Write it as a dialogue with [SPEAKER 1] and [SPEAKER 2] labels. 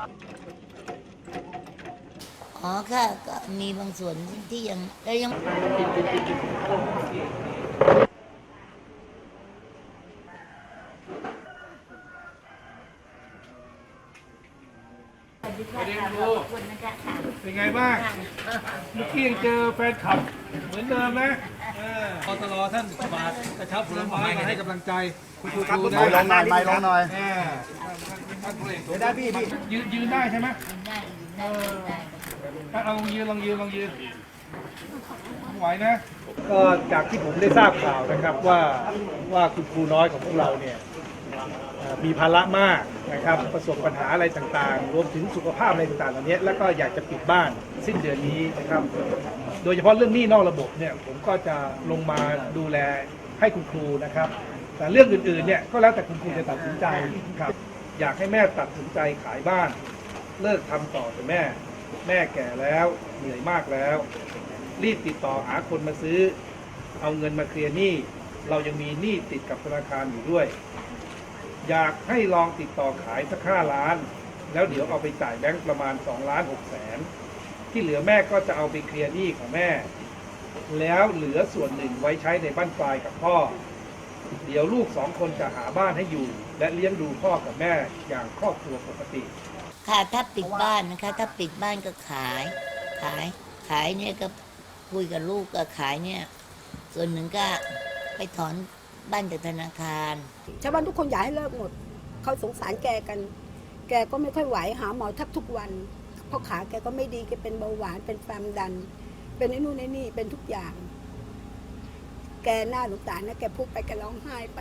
[SPEAKER 1] อ๋อค่ะก็มีบางส่วนที่ยังแล้วยัง
[SPEAKER 2] เป็นไงบ้าง มื่อกี้ยังเจอแฟนคลับเหมือนเดิมนะเออพอตลอท่านมากระชับผลไม้มาให้กำลังใจคุณครูครูนะ
[SPEAKER 3] ไม่ลงหน่อยไม่ลงหน่อย
[SPEAKER 2] เออท่านพลเอก
[SPEAKER 3] เดี๋ยวได้พี่พี่
[SPEAKER 2] ยืนยืนได้ใช่ไหม
[SPEAKER 1] ได้ได้ได้
[SPEAKER 2] เอาลองยืนลองยืนลองยืนไหวนะก็จากที่ผมได้ทราบข่าวนะครับว่าว่าคุณครูน้อยของพวกเราเนี่ยเอ่อ มีภาระมากนะครับประสบปัญหาอะไรต่างๆ รวมถึงสุขภาพอะไรต่างๆเหล่านี้แล้วก็อยากจะปิดบ้านสิ้นเดือนนี้นะครับโดยเฉพาะเรื่องหนี้นอกระบบเนี่ยผมก็จะลงมาดูแลให้คุณครูนะครับ แต่เรื่องอื่นๆเนี่ยก็แล้วแต่คุณครูจะตัดสินใจครับอยากให้แม่ตัดสินใจขายบ้าน เลิกทำต่อเถอะแม่ แม่แก่แล้วเหนื่อยมากแล้ว รีบติดต่อหาคนมาซื้อ เอาเงินมาเคลียร์หนี้เรายังมีหนี้ติดกับธนาคารอยู่ด้วย อยากให้ลองติดต่อขายสักห้าล้าน แล้วเดี๋ยวเอาไปจ่ายแบงก์ประมาณ2ล้าน6แสนที่เหลือแม่ก็จะเอาไปเคลียร์หนี้ของแม่ แล้วเหลือส่วนหนึ่งไว้ใช้ในบ้านปลายกับพ่อ เดี๋ยวลูกสองคนจะหาบ้านให้อยู่ และเลี้ยงดูพ่อกับแม่อย่างครอบครัวปกติ
[SPEAKER 1] ค่ะถ้าปิดบ้านนะคะ ถ้าปิดบ้านก็ขาย ขาย ขายเนี่ยก็คุยกับลูกก็ขายเนี่ย ส่วนหนึ่งก็ไปถอน บ้านจากธนาคาร
[SPEAKER 4] ชาวบ้านทุกคนอยากให้เลิกหมด เขาสงสารแกกัน แกก็ไม่ค่อยไหวหาหมอแทบทุกวันเพราะขาแกก็ไม่ดีแกเป็นเบาหวานเป็นความดัน เป็นไอ้นู่นไอ้นี่เป็นทุกอย่าง แกหน้าหลุกตานะแกพูดไปแกร้องไห้ไป